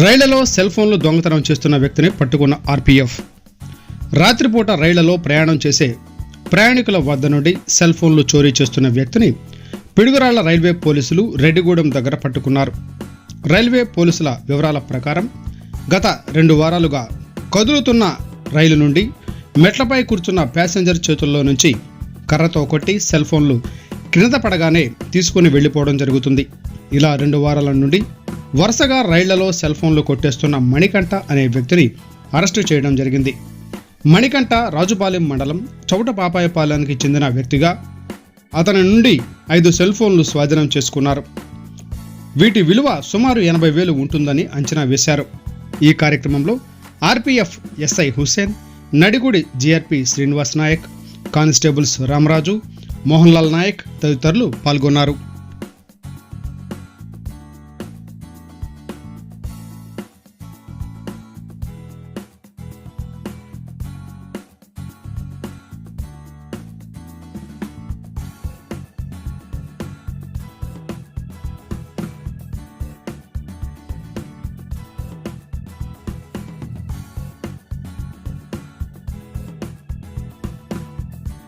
రైళ్ళలో cell ఫోన్లు దొంగతనం చేస్తున్న వ్యక్తిని పట్టుకున్న ఆర్పీఎఫ్. రాత్రిపూట రైళ్ళలో ప్రయాణం చేసే ప్రయాణికుల వద్ద నుండి సెల్ ఫోన్లు చోరీ చేస్తున్న వ్యక్తిని పిడుగురాళ్ళ రైల్వే పోలీసులు రెడ్డిగూడెం దగ్గర పట్టుకున్నారు. రైల్వే పోలీసుల వివరాల ప్రకారం గత రెండు వారాలుగా కదులుతున్న రైలు నుండి మెట్లపై కూర్చున్న ప్యాసింజర్ చేతుల్లో నుంచి కర్రతో కొట్టి సెల్ ఫోన్లు క్రింద పడగానే తీసుకుని వెళ్ళిపోవడం జరుగుతుంది. ఇలా రెండు వారాల నుండి వరుసగా రైళ్ళలో సెల్ ఫోన్లు కొట్టేస్తున్న మణికంఠ అనే వ్యక్తిని అరెస్టు చేయడం జరిగింది. మణికంఠ రాజుపాలెం మండలం చౌట పాపాయపాలెంకి చెందిన వ్యక్తిగా అతని నుండి ఐదు సెల్ ఫోన్లు స్వాధీనం చేసుకున్నారు. వీటి విలువ సుమారు ఎనభై వేలు ఉంటుందని అంచనా వేశారు. ఈ కార్యక్రమంలో RPF SI Hussain Nadigudi GRP Srinivas Nayak constables Ramaraju Mohanlal Nayak తదితరులు పాల్గొన్నారు.